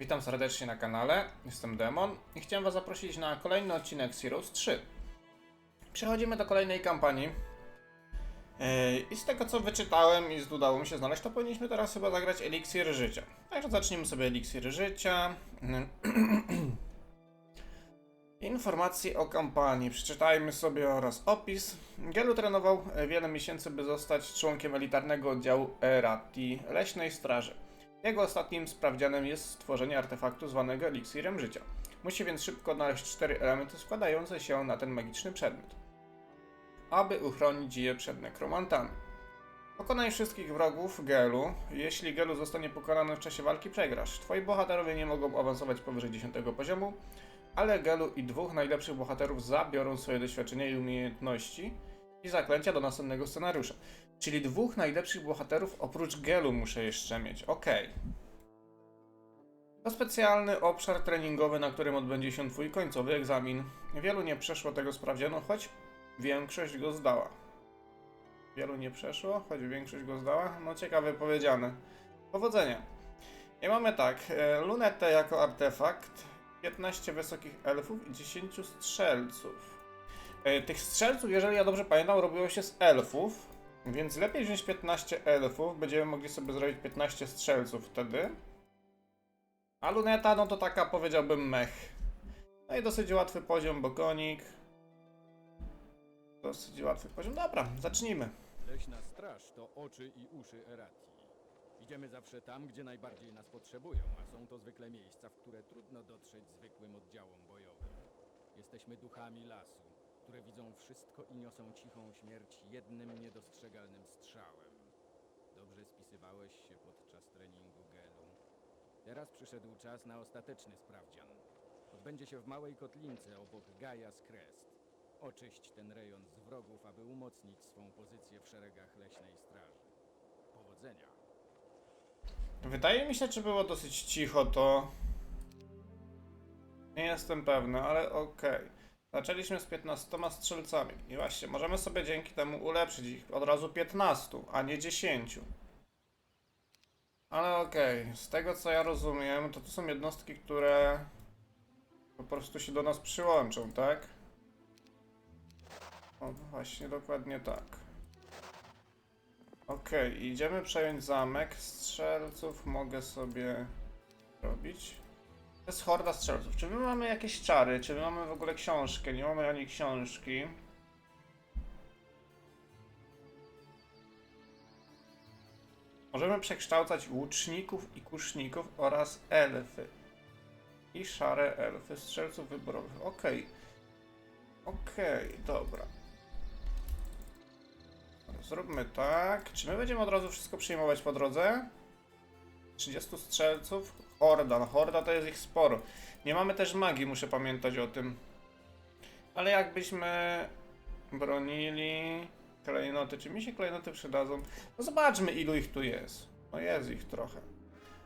Witam serdecznie na kanale, jestem Demon i chciałem Was zaprosić na kolejny odcinek Heroes 3. Przechodzimy do kolejnej kampanii. Yy, I z tego co wyczytałem i udało mi się znaleźć, to powinniśmy teraz chyba zagrać Eliksir Życia. Także zacznijmy sobie Eliksir Życia. Informacje o kampanii przeczytajmy sobie oraz opis. Gelu trenował e, wiele miesięcy, by zostać członkiem elitarnego oddziału Erati, Leśnej Straży. Jego ostatnim sprawdzianem jest stworzenie artefaktu zwanego eliksirem życia. Musi więc szybko odnaleźć cztery elementy składające się na ten magiczny przedmiot, aby uchronić je przed nekromantami. Pokonaj wszystkich wrogów Gelu. Jeśli Gelu zostanie pokonany w czasie walki, przegrasz. Twoi bohaterowie nie mogą awansować powyżej 10 poziomu, ale Gelu i dwóch najlepszych bohaterów zabiorą swoje doświadczenia i umiejętności i zaklęcia do następnego scenariusza. Czyli dwóch najlepszych bohaterów oprócz Gelu muszę jeszcze mieć. Okej. To specjalny obszar treningowy, na którym odbędzie się Twój końcowy egzamin. Wielu nie przeszło tego sprawdzianu, choć większość go zdała. Wielu nie przeszło, choć większość go zdała? No ciekawe powiedziane. Powodzenia. I mamy tak, e, lunetę jako artefakt, 15 wysokich elfów i 10 strzelców. E, Tych strzelców, jeżeli ja dobrze pamiętam, robiło się z elfów, więc lepiej wziąć 15 elfów, będziemy mogli sobie zrobić 15 strzelców wtedy. A luneta, no to taka powiedziałbym mech. No i dosyć łatwy poziom, bo konik. Dosyć łatwy poziom. Dobra, zacznijmy. Leśna straż to oczy i uszy Eratii. Idziemy zawsze tam, gdzie najbardziej nas potrzebują, a są to zwykle miejsca, w które trudno dotrzeć zwykłym oddziałom bojowym. Jesteśmy duchami lasu, które widzą wszystko i niosą cichą śmierć jednym niedostrzegalnym strzałem. Dobrze spisywałeś się podczas treningu Gelu. Teraz przyszedł czas na ostateczny sprawdzian. Odbędzie się w małej kotlince obok Gajas Crest. Oczyść ten rejon z wrogów, aby umocnić swą pozycję w szeregach leśnej straży. Powodzenia. Wydaje mi się, czy było dosyć cicho to. Nie jestem pewny, ale okej. Zaczęliśmy z 15 strzelcami. I właśnie, możemy sobie dzięki temu ulepszyć ich od razu 15, a nie 10. Ale okej, z tego co ja rozumiem, to to są jednostki, które po prostu się do nas przyłączą, tak? O, właśnie, dokładnie tak. Okej, idziemy przejąć zamek. Strzelców mogę sobie robić. To jest horda strzelców. Czy my mamy jakieś czary? Czy my mamy w ogóle książkę? Nie mamy ani książki. Możemy przekształcać łuczników i kuszników oraz elfy. I szare elfy, strzelców wyborowych. Okej. Okej, dobra. Zróbmy tak. Czy my będziemy od razu wszystko przyjmować po drodze? 30 strzelców. Horda. No horda to jest ich sporo. Nie mamy też magii, muszę pamiętać o tym. Ale jakbyśmy bronili klejnoty, czy mi się klejnoty przydadzą? No zobaczmy ilu ich tu jest. No jest ich trochę.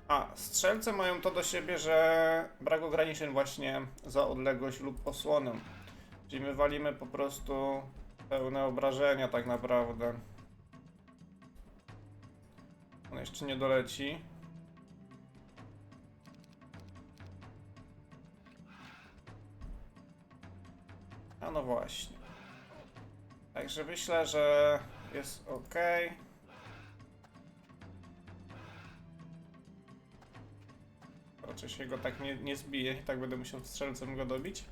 A, strzelce mają to do siebie, że brak ograniczeń właśnie za odległość lub osłonę. Czyli my walimy po prostu pełne obrażenia tak naprawdę. On jeszcze nie doleci. A no właśnie. Także myślę, że jest ok. Raczej się go tak nie, nie zbije, tak będę musiał strzelcem go dobić.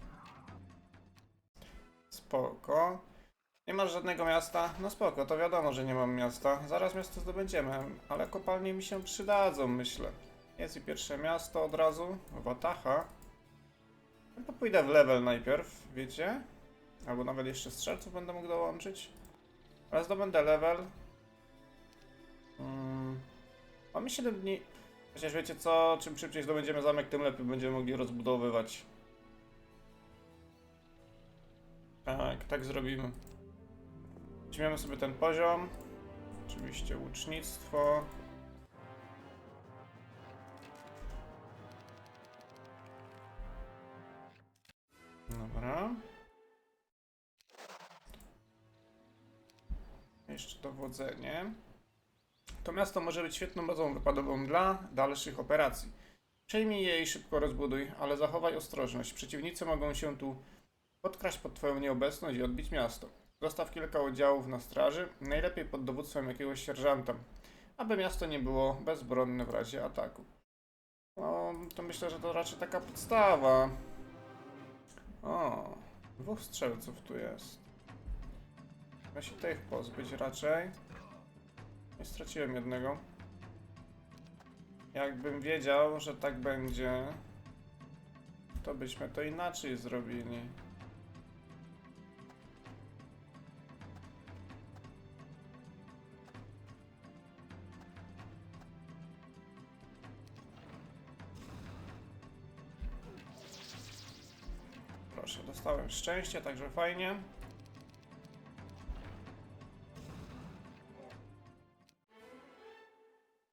Spoko. Nie masz żadnego miasta? No spoko, to wiadomo, że nie mam miasta. Zaraz miasto zdobędziemy, ale kopalnie mi się przydadzą, myślę. Jest i pierwsze miasto od razu, Wataha. No to pójdę w level najpierw, wiecie? Albo nawet jeszcze strzelców będę mógł dołączyć. Ale zdobędę level. Mm. Mamy 7 dni. Chociaż wiecie co, czym szybciej zdobędziemy zamek, tym lepiej będziemy mogli rozbudowywać. Tak, tak zrobimy. Weźmiemy sobie ten poziom. Oczywiście łucznictwo. Dobra. Jeszcze dowodzenie. To miasto może być świetną bazą wypadową dla dalszych operacji. Przejmij je i szybko rozbuduj, ale zachowaj ostrożność. Przeciwnicy mogą się tu podkraść pod twoją nieobecność i odbić miasto. Zostaw kilka oddziałów na straży, najlepiej pod dowództwem jakiegoś sierżanta, aby miasto nie było bezbronne w razie ataku. No, to myślę, że to raczej taka podstawa. O, dwóch strzelców tu jest. Trzeba się tych pozbyć raczej. Nie straciłem jednego. Jakbym wiedział, że tak będzie, to byśmy to inaczej zrobili. Proszę, dostałem szczęście, także fajnie.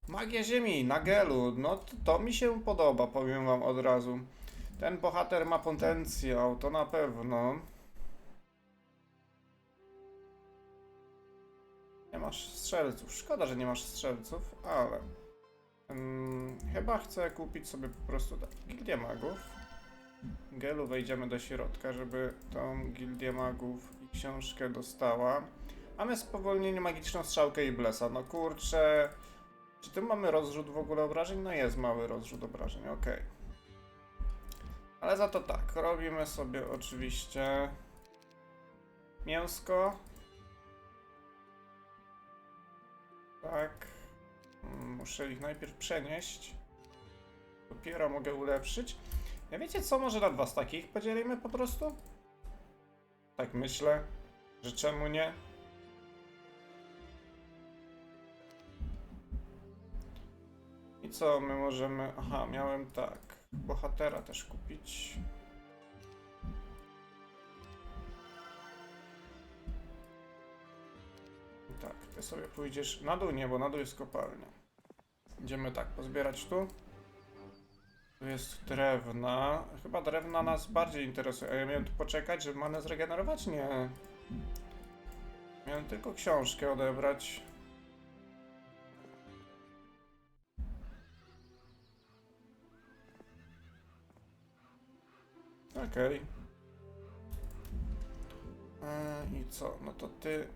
Magia Ziemi, Nagelu, no to, to mi się podoba, powiem wam od razu. Ten bohater ma potencjał, to na pewno. Nie masz strzelców. Szkoda, że nie masz strzelców, ale... Mm, chyba chcę kupić sobie po prostu Gildię Magów. Gelu wejdziemy do środka, żeby tą Gildię Magów i książkę dostała. Mamy spowolnienie magiczną strzałkę i blesa. No kurczę... Czy tu mamy rozrzut w ogóle obrażeń? No jest mały rozrzut obrażeń, ok. Ale za to tak, robimy sobie oczywiście mięsko. Tak. Mm, Muszę ich najpierw przenieść. Dopiero mogę ulepszyć. Ja wiecie co, może na dwa z takich podzielimy po prostu? Tak myślę, że czemu nie? I co my możemy... Aha, miałem tak. Bohatera też kupić. Tak, ty sobie pójdziesz na dół, nie, bo na dół jest kopalnia. Idziemy tak, pozbierać tu. Tu jest drewna. Chyba drewna nas bardziej interesuje. A ja miałem tu poczekać, żeby manę zregenerować? Nie. Miałem tylko książkę odebrać. Okej. E, I co? No to ty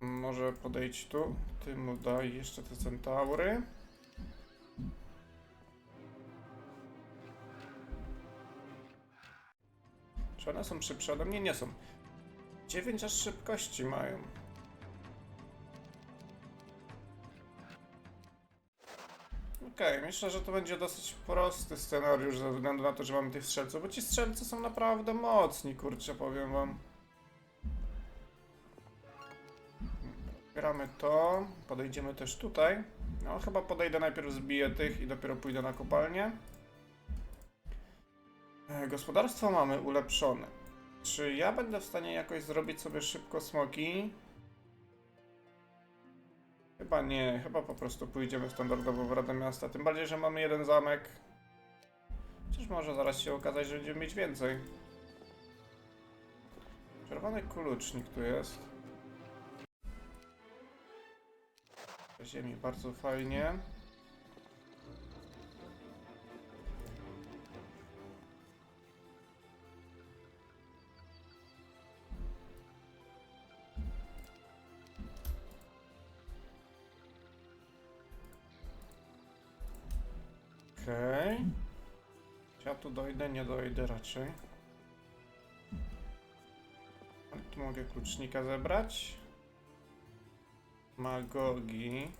może podejdź tu. Ty mu daj jeszcze te centaury. Czy one są szybsze ode mnie? Nie są. 9 aż szybkości mają. Okej, myślę, że to będzie dosyć prosty scenariusz ze względu na to, że mamy tych strzelców, bo ci strzelcy są naprawdę mocni, kurczę, powiem wam. Gramy to, podejdziemy też tutaj. No, chyba podejdę najpierw, zbiję tych i dopiero pójdę na kopalnię. E, Gospodarstwo mamy ulepszone. Czy ja będę w stanie jakoś zrobić sobie szybko smoki? Chyba nie, chyba po prostu pójdziemy standardowo w Radę Miasta. Tym bardziej, że mamy jeden zamek. Przecież może zaraz się okazać, że będziemy mieć więcej. Czerwony kulucznik tu jest. Ziemi bardzo fajnie. Ja tu dojdę? Nie dojdę raczej. Ale tu mogę klucznika zebrać. Magogi.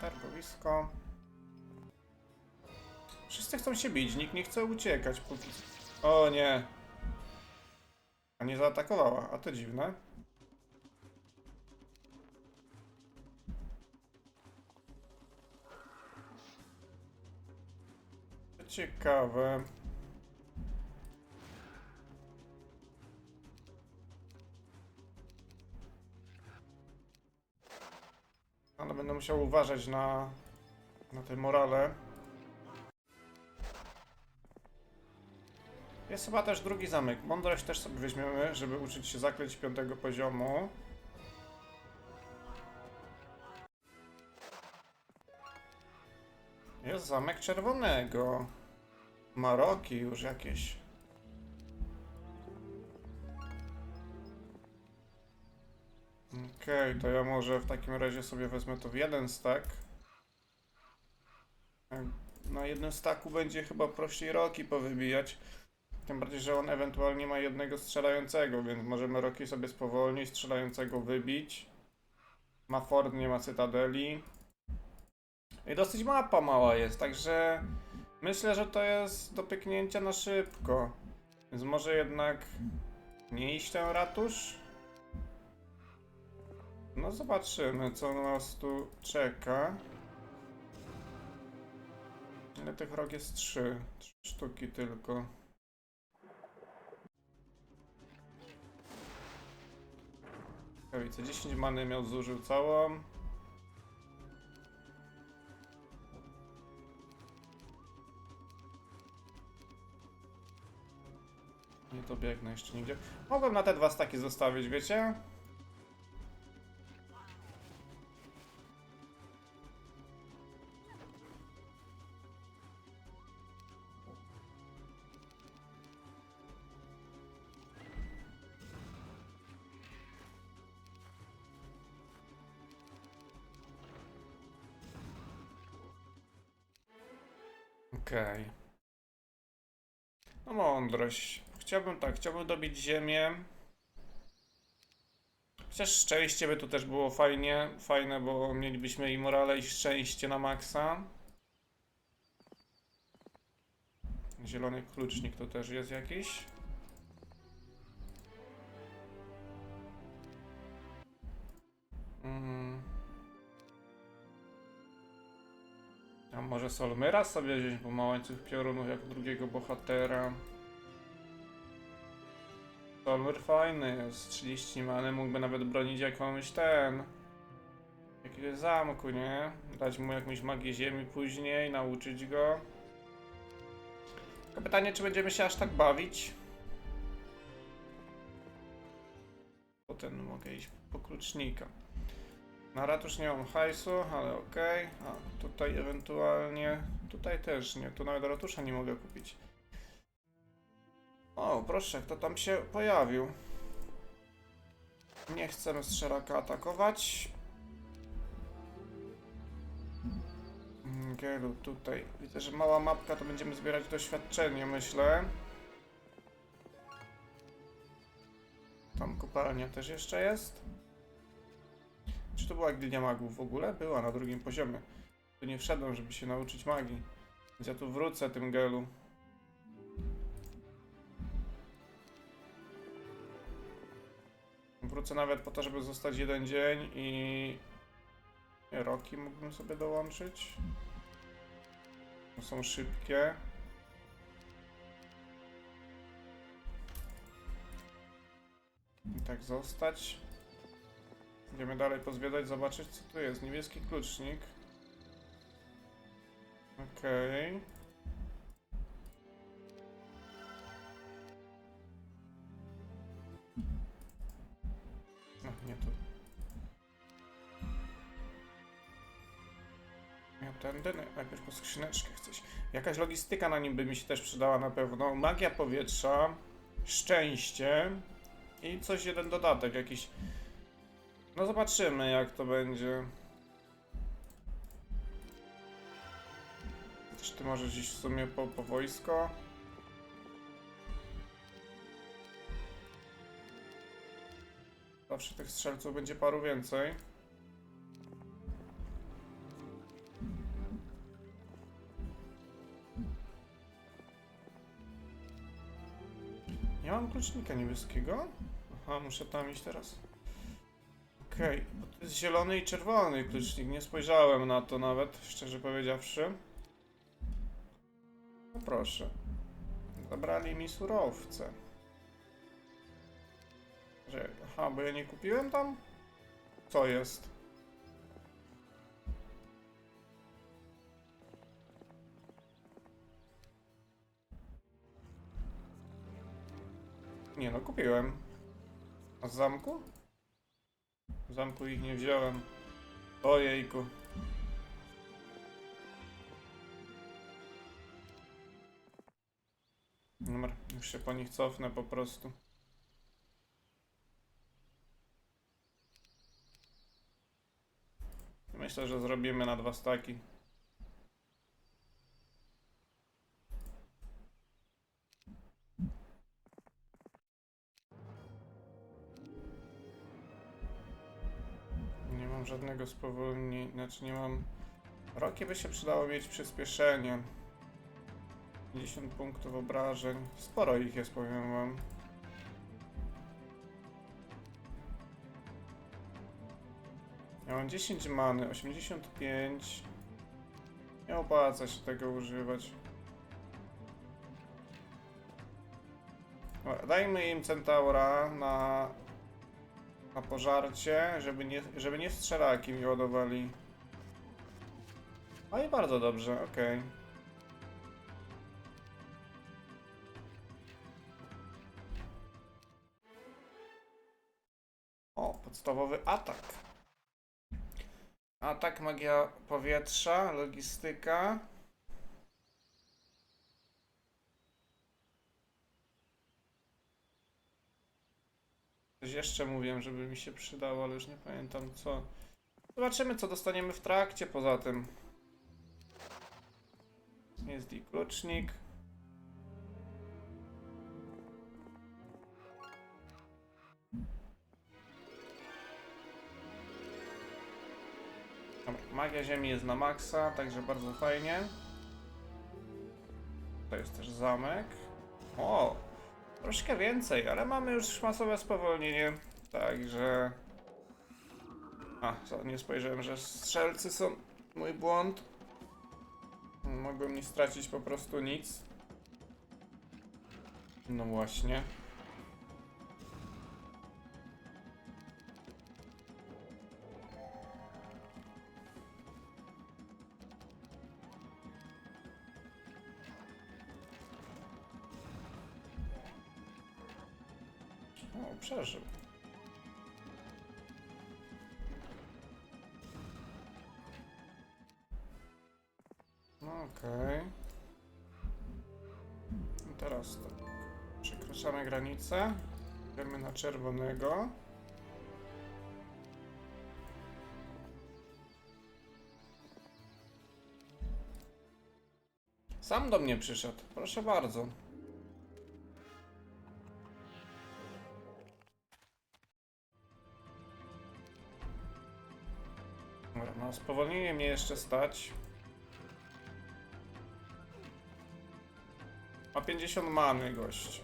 Targowisko. Wszyscy chcą się bić, nikt nie chce uciekać. O nie. A nie zaatakowała, a to dziwne. Ciekawe. Ale będę musiał uważać na, na tej morale. Jest chyba też drugi zamek. Mądrość też sobie weźmiemy, żeby uczyć się zaklęć piątego poziomu. Jest zamek czerwonego. Maroki już jakieś. Okej, to ja może w takim razie sobie wezmę to w jeden stack. Na jednym stacku będzie chyba prościej roki powybijać. Tym bardziej, że on ewentualnie ma jednego strzelającego, więc możemy roki sobie spowolnić, strzelającego wybić. Ma Ford, nie ma Cytadeli. I dosyć mapa mała jest, także myślę, że to jest do pyknięcia na szybko. Więc może jednak nie iść ten ratusz? No zobaczymy, co nas tu czeka. Ile tych rok jest? Trzy. Trzy sztuki tylko. Kawice 10 many miał, zużył całą. Nie dobiegnę jeszcze nigdzie. Mogłem na te dwa staki zostawić, wiecie? Okej. No mądrość. Chciałbym tak, chciałbym dobić ziemię. Chociaż szczęście by tu też było fajnie, fajne, bo mielibyśmy i morale i szczęście na maksa. Zielony klucznik to też jest jakiś. Mm. A może Solmyra sobie wziąć, bo ma łańcuch piorunów jako drugiego bohatera. Solmyr fajny jest, 30 many, mógłby nawet bronić jakąś ten... Jakiegoś zamku, nie? Dać mu jakąś magię ziemi później, nauczyć go. Tylko pytanie, czy będziemy się aż tak bawić? Potem mogę iść po klucznika. Na ratusz nie mam hajsu, ale okej. A tutaj ewentualnie. Tutaj też nie. Tu nawet ratusza nie mogę kupić. O, proszę, kto tam się pojawił? Nie chcemy strzelaka atakować. Mm, Gelu, tutaj. Widzę, że mała mapka, to będziemy zbierać doświadczenie, myślę. Tam kopalnia też jeszcze jest. Czy to była gildia magów w ogóle? Była na drugim poziomie. Tu nie wszedłem, żeby się nauczyć magii. Więc ja tu wrócę tym gelu. Wrócę nawet po to, żeby zostać jeden dzień i... Roki mógłbym sobie dołączyć. Są szybkie. I tak zostać. Idziemy dalej pozwiedzać, zobaczyć co tu jest. Niebieski klucznik. Okej. No, tędy, najpierw po skrzyneczkę chcesz. Jakaś logistyka na nim by mi się też przydała na pewno. Magia powietrza, szczęście i coś jeden dodatek, jakiś no zobaczymy jak to będzie. Czy ty możesz iść w sumie po, po wojsko? Zawsze tych strzelców będzie paru więcej. Nie mam klucznika niebieskiego? Aha, muszę tam iść teraz. Okej, bo to jest zielony i czerwony klucznik. Nie spojrzałem na to nawet, szczerze powiedziawszy. No proszę. Zabrali mi surowce. Aha, bo ja nie kupiłem tam? Co jest? Nie no, kupiłem. A z zamku? Z zamku ich nie wziąłem. Ojejku. Numer, już się po nich cofnę po prostu. Myślę, że zrobimy na dwa staki. Żadnego spowolnienia, znaczy nie mam... Roki by się przydało mieć przyspieszenie. 50 punktów obrażeń. Sporo ich jest, powiem wam. Ja mam 10 many, 85. Nie opłaca się tego używać. Dajmy im centaura na, na pożarcie, żeby nie, żeby nie strzelaki mi ładowali. No i bardzo dobrze, okej. O, podstawowy atak. Atak, magia powietrza, logistyka. Coś jeszcze mówiłem, żeby mi się przydało, ale już nie pamiętam co. Zobaczymy, co dostaniemy w trakcie poza tym. Jest i klucznik. Magia ziemi jest na maksa, także bardzo fajnie. To jest też zamek. O, troszkę więcej, ale mamy już masowe spowolnienie, także... A, nie spojrzałem, że strzelcy są mój błąd. Mogłem nie stracić po prostu nic. No właśnie. O, przeżył. No Okej. I Teraz tak. Przekraczamy granicę. Idziemy na czerwonego. Sam do mnie przyszedł. Proszę bardzo. Spowolnienie mnie jeszcze stać. Ma 50 many gość.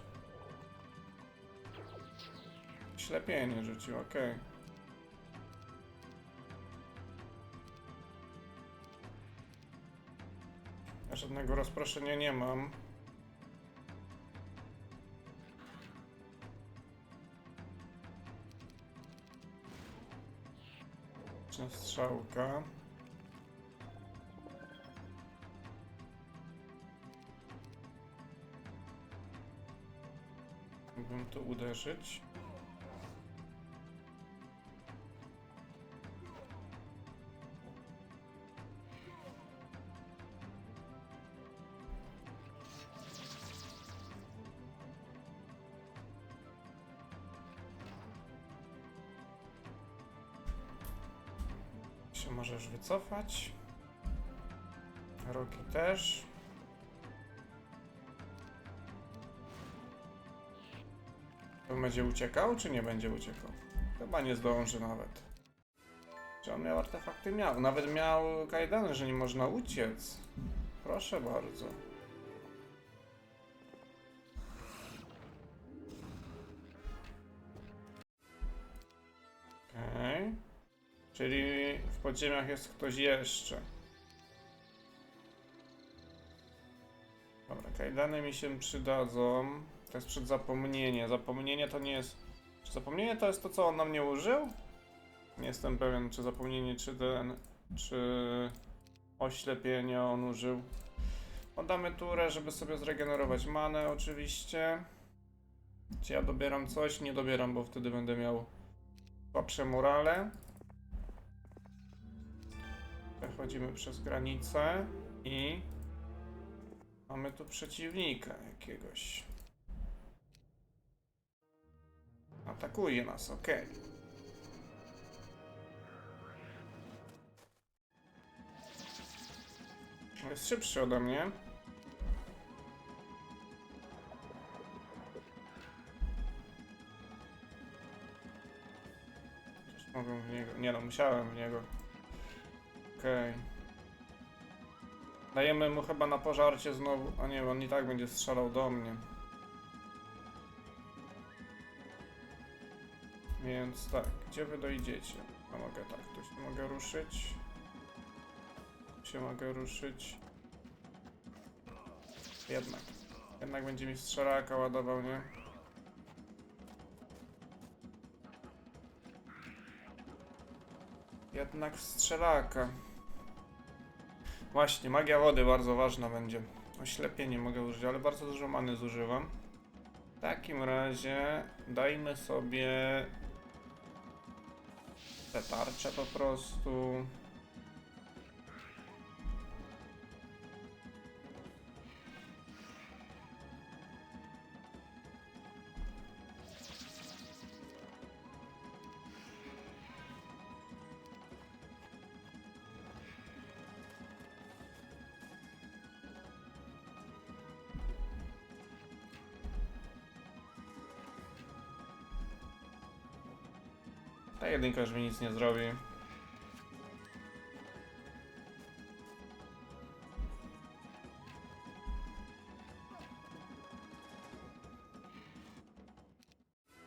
Ślepienie rzucił, okej. Ja żadnego rozproszenia nie mam. Czy strzałka. Mógłbym tu uderzyć. Możesz wycofać. Roki też. To będzie uciekał, czy nie będzie uciekał? Chyba nie zdąży nawet. Czy on miał artefakty? Miał. Nawet miał kajdany, że nie można uciec. Proszę bardzo. Okej. Czyli w podziemiach jest ktoś jeszcze. Dobra, kajdany mi się przydadzą. To jest przed zapomnienie. Zapomnienie to nie jest. Czy zapomnienie to jest to, co on nam nie użył? Nie jestem pewien, czy zapomnienie, czy ten. Czy oślepienie on użył. Oddamy turę, żeby sobie zregenerować manę, oczywiście. Czy ja dobieram coś? Nie dobieram, bo wtedy będę miał słabsze morale przechodzimy przez granicę i mamy tu przeciwnika jakiegoś. Atakuje nas, ok. Jest szybszy ode mnie. Mogę w niego. Nie no, musiałem w niego. Okej. Dajemy mu chyba na pożarcie znowu. A nie, on i tak będzie strzelał do mnie. Więc tak, gdzie wy dojdziecie? No mogę tak, tu się mogę ruszyć. Tu się mogę ruszyć. Jednak. Jednak będzie mi strzelaka ładował, nie? Jednak strzelaka. Właśnie, magia wody bardzo ważna będzie. Oślepienie mogę użyć, ale bardzo dużo many zużywam. W takim razie dajmy sobie te tarcze po prostu. Ta jedynka już mi nic nie zrobi.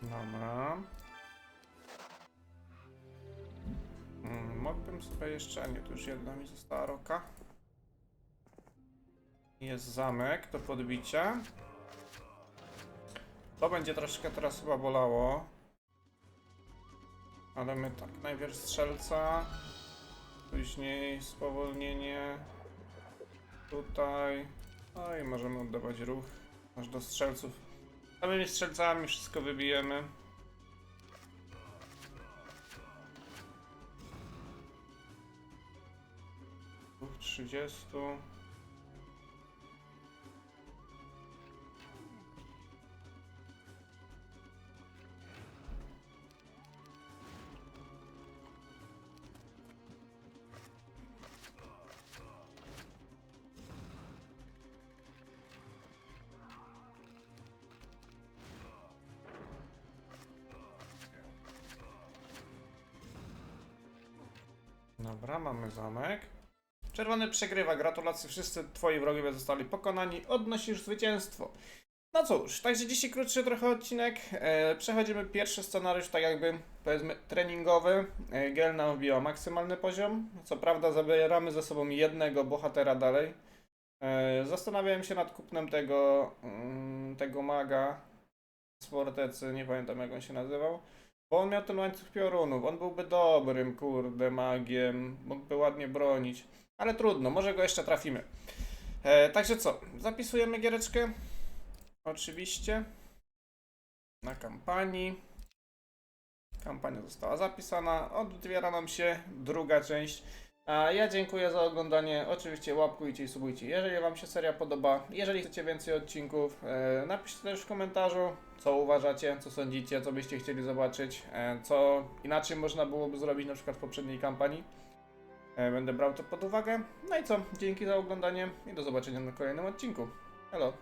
Dobra. Mm, Mógłbym sobie jeszcze... Nie, tu już jedna mi została roka. Jest zamek do podbicia. To będzie troszkę teraz chyba bolało. Ale my tak, najpierw strzelca, później spowolnienie, tutaj, no i możemy oddawać ruch aż do strzelców. Samymi strzelcami wszystko wybijemy. Dwóch trzydziestu. Dobra, mamy zamek. Czerwony przegrywa. Gratulacje, wszyscy twoi wrogowie zostali pokonani. Odnosisz zwycięstwo. No cóż, także dzisiaj krótszy trochę odcinek. E, przechodzimy pierwszy scenariusz, tak jakby powiedzmy treningowy. E, Gel nam wbiła maksymalny poziom. Co prawda zabieramy ze sobą jednego bohatera dalej. E, zastanawiałem się nad kupnem tego, mm, tego maga z fortecy, nie pamiętam jak on się nazywał. Bo on miał ten łańcuch piorunów, on byłby dobrym, kurde, magiem, mógłby ładnie bronić. Ale trudno, może go jeszcze trafimy. E, także co, zapisujemy giereczkę. Oczywiście. Na kampanii. Kampania została zapisana. Otwiera nam się druga część. A ja dziękuję za oglądanie. Oczywiście łapkujcie i subujcie, jeżeli Wam się seria podoba. Jeżeli chcecie więcej odcinków, e, napiszcie też w komentarzu, co uważacie, co sądzicie, co byście chcieli zobaczyć, e, co inaczej można byłoby zrobić na przykład w poprzedniej kampanii. E, będę brał to pod uwagę. No i co, dzięki za oglądanie i do zobaczenia na kolejnym odcinku. Hello.